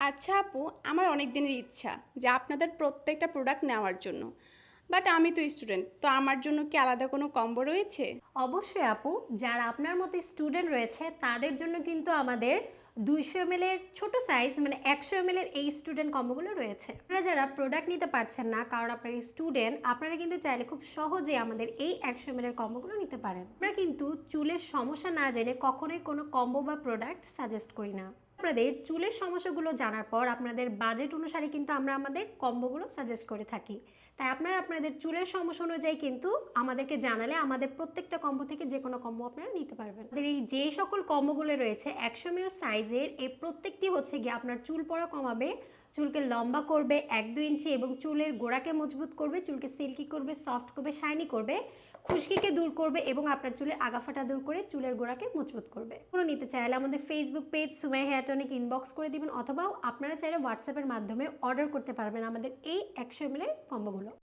আচ্ছা আপু, আমার অনেক দিনের ইচ্ছা যে আপনাদের প্রত্যেকটা প্রোডাক্ট নেওয়ার জন্য। বাট আমি তো স্টুডেন্ট তো আমার জন্য কি আলাদা কোনো কম্বো রয়েছে? অবশ্যই আপু, যারা আপনার মতো স্টুডেন্ট রয়েছে, তাদের জন্য কিন্তু আমাদের দুইশো এম এর ছোট সাইজ মানে একশো এম এর এই স্টুডেন্ট কম্বোগুলো রয়েছে। আপনারা যারা প্রোডাক্ট নিতে পারছেন না, কারণ আপনার স্টুডেন্ট আপনারা কিন্তু চাইলে খুব সহজে আমাদের এই একশো এম এর কম্বোগুলো নিতে পারেন। আমরা কিন্তু চুলের সমস্যা না জেনে কখনোই কোনো কম্বো বা প্রোডাক্ট সাজেস্ট করি না। আপনাদের চুলের সমস্যাগুলো জানার পর আপনাদের বাজেট অনুসারে কিন্তু আমরা আমাদের কম্বোগুলো সাজেস্ট করে থাকি। তাই আপনারা আপনাদের চুলের সমস্যা অনুযায়ী কিন্তু আমাদেরকে জানালে আমাদের প্রত্যেকটা কম্বো থেকে যে কোনো কম্বো আপনারা নিতে পারবেন। এই যে সকল কম্বোগুলো রয়েছে, একশো মিল সাইজের এই প্রত্যেকটি হচ্ছে গিয়ে আপনার চুল পড়া কমাবে, চুলকে লম্বা করবে এক দু ইঞ্চি এবং চুলের গোড়াকে মজবুত করবে, চুলকে সিল্কি করবে সফট করবে শাইনি করবে, খুশকিকে দূর করবে এবং আপনার চুলের আগাফাটা দূর করে চুলের গোড়াকে মজবুত করবে। কোনো নিতে চাইলে আমাদের ফেসবুক পেজ সুমাই হেয়ার টনিক ইনবক্স করে দিবেন, অথবা আপনারা চাইলে হোয়াটসঅ্যাপের মাধ্যমে অর্ডার করতে পারবেন। আমাদের এই একশো এমএলের কম্বোগুলো